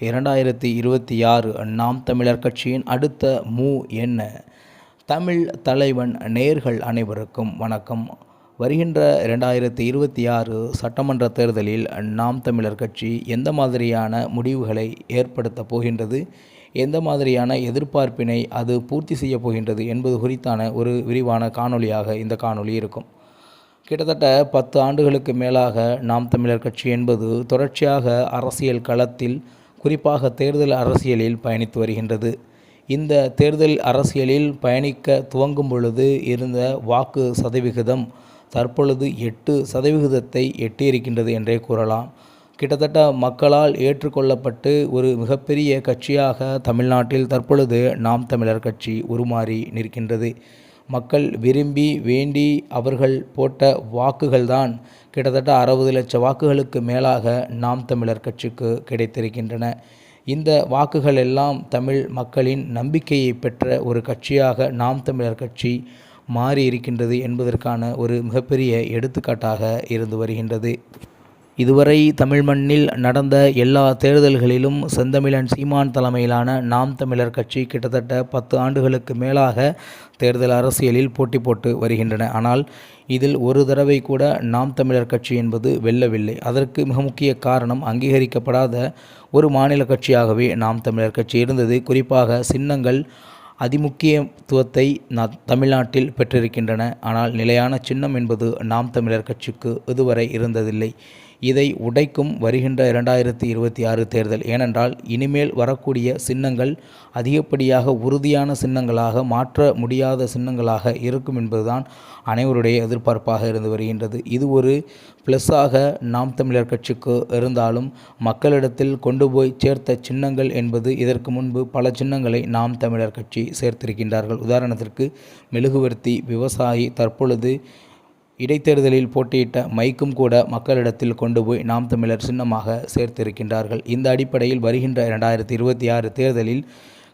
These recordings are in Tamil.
இரண்டாயிரத்தி இருபத்தி ஆறு நாம் தமிழர் கட்சியின் அடுத்த மூ என்ன? தமிழ் தலைவன் நேர்கள் அனைவருக்கும் வணக்கம். வருகின்ற இரண்டாயிரத்தி இருபத்தி ஆறு சட்டமன்ற தேர்தலில் நாம் தமிழர் கட்சி எந்த மாதிரியான முடிவுகளை ஏற்படுத்தப் போகின்றது? எந்த மாதிரியான எதிர்பார்ப்பினை அது பூர்த்தி செய்யப் போகின்றது என்பது குறித்தான ஒரு விரிவான காணொளியாக இந்த காணொளி இருக்கும். கிட்டத்தட்ட பத்து ஆண்டுகளுக்கு மேலாக நாம் தமிழர் கட்சி என்பது தொடர்ச்சியாக அரசியல் களத்தில் குறிப்பாக தேர்தல் அரசியலில் பயணித்து வருகின்றது. இந்த தேர்தல் அரசியலில் பயணிக்க துவங்கும் பொழுது இருந்த வாக்கு சதவிகிதம் தற்பொழுது எட்டு சதவிகிதத்தை எட்டியிருக்கின்றது என்றே கூறலாம். கிட்டத்தட்ட மக்களால் ஏற்றுக்கொள்ளப்பட்டு ஒரு மிகப்பெரிய கட்சியாக தமிழ்நாட்டில் தற்பொழுது நாம் தமிழர் கட்சி உருமாறி நிற்கின்றது. மக்கள் விரும்பி வேண்டி அவர்கள் போட்ட வாக்குகள்தான் கிட்டத்தட்ட அறுபது லட்சம் வாக்குகளுக்கு மேலாக நாம் தமிழர் கட்சிக்கு கிடைத்திருக்கின்றன. இந்த வாக்குகள் எல்லாம் தமிழ் மக்களின் நம்பிக்கையை பெற்ற ஒரு கட்சியாக நாம் தமிழர் கட்சி மாறி இருக்கின்றது என்பதற்கான ஒரு மிகப்பெரிய எடுத்துக்காட்டாக இருந்து வருகின்றது. இதுவரை தமிழ் மண்ணில் நடந்த எல்லா தேர்தல்களிலும் செந்தமிழன் சீமான் தலைமையிலான நாம் தமிழர் கட்சி கிட்டத்தட்ட பத்து ஆண்டுகளுக்கு மேலாக தேர்தல் அரசியலில் போட்டி போட்டு வருகின்றன. ஆனால் இதில் ஒரு தடவை கூட நாம் தமிழர் கட்சி என்பது வெல்லவில்லை. அதற்கு மிக முக்கிய காரணம் அங்கீகரிக்கப்படாத ஒரு மாநில கட்சியாகவே நாம் தமிழர் கட்சி இருந்தது. குறிப்பாக சின்னங்கள் அதிமுக்கியத்துவத்தை தமிழ்நாட்டில் பெற்றிருக்கின்றன. ஆனால் நிலையான சின்னம் என்பது நாம் தமிழர் கட்சிக்கு இதுவரை இருந்ததில்லை. இதை உடைக்கும் வருகின்ற இரண்டாயிரத்தி இருபத்தி ஆறு தேர்தல். ஏனென்றால் இனிமேல் வரக்கூடிய சின்னங்கள் அதிகப்படியாக உறுதியான சின்னங்களாக மாற்ற முடியாத சின்னங்களாக இருக்கும் என்பதுதான் அனைவருடைய எதிர்பார்ப்பாக இருந்து வருகின்றது. இது ஒரு ப்ளஸ்ஸாக நாம் தமிழர் கட்சிக்கு இருந்தாலும் மக்களிடத்தில் கொண்டு போய் சேர்த்த சின்னங்கள் என்பது இதற்கு முன்பு பல சின்னங்களை நாம் தமிழர் கட்சி சேர்த்திருக்கின்றார்கள். உதாரணத்திற்கு மெழுகுவர்த்தி விவசாயி தற்பொழுது இடைத்தேர்தலில் போட்டியிட்ட மைக்கும் கூட மக்களிடத்தில் கொண்டு போய் நாம் தமிழர் சின்னமாக சேர்த்திருக்கின்றார்கள். இந்த அடிப்படையில் வருகின்ற இரண்டாயிரத்தி இருபத்தி ஆறு தேர்தலில்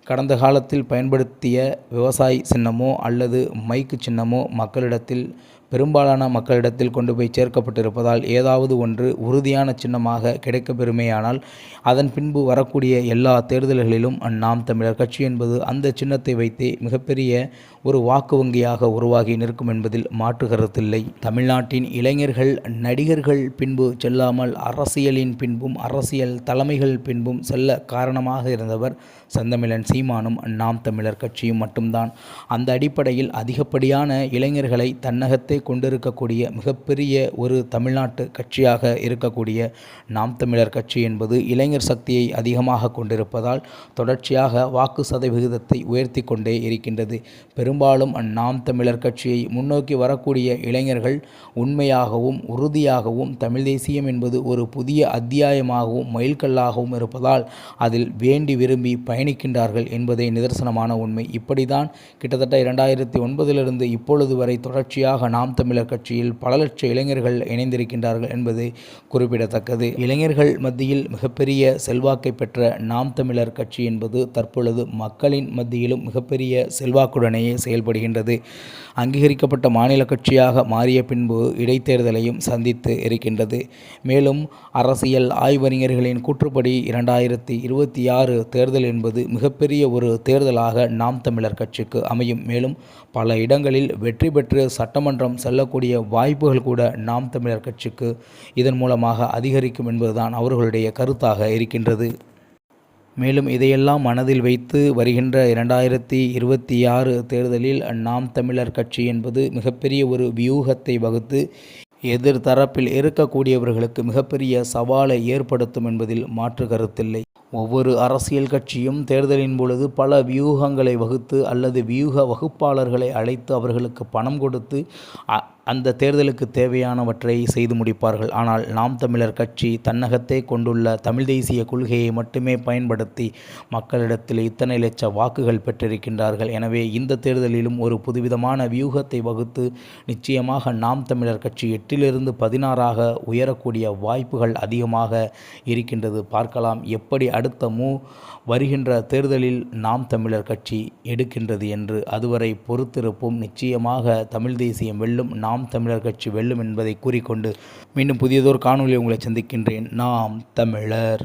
கடந்த காலத்தில் பயன்படுத்திய விவசாய சின்னமோ அல்லது மைக்கு சின்னமோ மக்களிடத்தில் பெரும்பாலான மக்களிடத்தில் கொண்டு போய் சேர்க்கப்பட்டிருப்பதால் ஏதாவது ஒன்று உறுதியான சின்னமாக கிடைக்கப்பெறுமேயானால் அதன் பின்பு வரக்கூடிய எல்லா தேர்தல்களிலும் நாம் தமிழர் கட்சி என்பது அந்த சின்னத்தை வைத்தே மிகப்பெரிய ஒரு வாக்கு வங்கியாக உருவாகி நிற்கும் என்பதில் மாற்று கருத்தில்லை. தமிழ்நாட்டின் இளைஞர்கள் நடிகர்கள் பின்பு செல்லாமல் அரசியலின் பின்பும் அரசியல் தலைமைகள் பின்பும் செல்ல காரணமாக இருந்தவர் செந்தமிழன் சீமானும் நாம் தமிழர் கட்சியும் மட்டும்தான். அந்த அடிப்படையில் அதிகப்படியான இளைஞர்களை தன்னகத்தை கொண்டிருக்கக்கூடிய மிகப்பெரிய ஒரு தமிழ்நாட்டு கட்சியாக இருக்கக்கூடிய நாம் தமிழர் கட்சி என்பது இளைஞர் சக்தியை அதிகமாக கொண்டிருப்பதால் தொடர்ச்சியாக வாக்கு சதவிகிதத்தை உயர்த்தி கொண்டே இருக்கின்றது. பெரும்பாலும் அந்நாம் தமிழர் கட்சியை முன்னோக்கி வரக்கூடிய இளைஞர்கள் உண்மையாகவும் உறுதியாகவும் தமிழ் தேசியம் என்பது ஒரு புதிய அத்தியாயமாகவும் மைல்கல்லாகவும் இருப்பதால் அதில் வேண்டி விரும்பி பயணிக்கின்றார்கள் என்பதே நிதர்சனமான உண்மை. இப்படிதான் கிட்டத்தட்ட இரண்டாயிரத்தி ஒன்பதிலிருந்து இப்பொழுது வரை தொடர்ச்சியாக நாம் நாம் தமிழர் கட்சியில் பல லட்ச இளைஞர்கள் இணைந்திருக்கின்றார்கள் என்பது குறிப்பிடத்தக்கது. இளைஞர்கள் மத்தியில் மிகப்பெரிய செல்வாக்கை பெற்ற நாம் தமிழர் கட்சி என்பது தற்பொழுது மக்களின் மத்தியிலும் மிகப்பெரிய செல்வாக்குடனேயே செயல்படுகின்றது. அங்கீகரிக்கப்பட்ட மாநில கட்சியாக மாறிய பின்பு இடைத்தேர்தலையும் சந்தித்து இருக்கின்றது. மேலும் அரசியல் ஆய்வறிஞர்களின் கூற்றுப்படி இரண்டாயிரத்தி இருபத்தி ஆறு தேர்தல் என்பது மிகப்பெரிய ஒரு தேர்தலாக நாம் தமிழர் கட்சிக்கு அமையும். மேலும் பல இடங்களில் வெற்றி பெற்று சட்டமன்றம் செல்லக்கூடிய வாய்ப்புகள் கூட நாம் தமிழர் கட்சிக்கு இதன் மூலமாக அதிகரிக்கும் என்பதுதான் அவர்களுடைய கருத்தாக இருக்கின்றது. மேலும் இதையெல்லாம் மனதில் வைத்து வருகின்ற இரண்டாயிரத்தி இருபத்தி ஆறு தேர்தலில் நாம் தமிழர் கட்சி என்பது மிகப்பெரிய ஒரு வியூகத்தை வகுத்து எதிர்தரப்பில் இருக்கக்கூடியவர்களுக்கு மிகப்பெரிய சவாலை ஏற்படுத்தும் என்பதில் மாற்று கருத்தில்லை. ஒவ்வொரு அரசியல் கட்சியும் தேர்தலின் பொழுது பல வியூகங்களை வகுத்து அல்லது வியூக வகுப்பாளர்களை அழைத்து அவர்களுக்கு பணம் கொடுத்து அந்த தேர்தலுக்கு தேவையானவற்றை செய்து முடிப்பார்கள். ஆனால் நாம் தமிழர் கட்சி தன்னகத்தை கொண்டுள்ள தமிழ் தேசிய கொள்கையை மட்டுமே பயன்படுத்தி மக்களிடத்தில் இத்தனை லட்ச வாக்குகள் பெற்றிருக்கின்றார்கள். எனவே இந்த தேர்தலிலும் ஒரு புதுவிதமான வியூகத்தை வகுத்து நிச்சயமாக நாம் தமிழர் கட்சி எட்டிலிருந்து பதினாறாக உயரக்கூடிய வாய்ப்புகள் அதிகமாக இருக்கின்றது. பார்க்கலாம் எப்படி அடுத்த மூ வருகின்ற தேர்தலில் நாம் தமிழர் கட்சி எடுக்கின்றது என்று. அதுவரை பொறுத்திருப்போம். நிச்சயமாக தமிழ் தேசியம் வெல்லும். நாம் நாம் தமிழர் கட்சி வெல்லும் என்பதை கூறிக்கொண்டு மீண்டும் புதியதோர் காணொலி உங்களை சந்திக்கின்றேன். நாம் தமிழர்.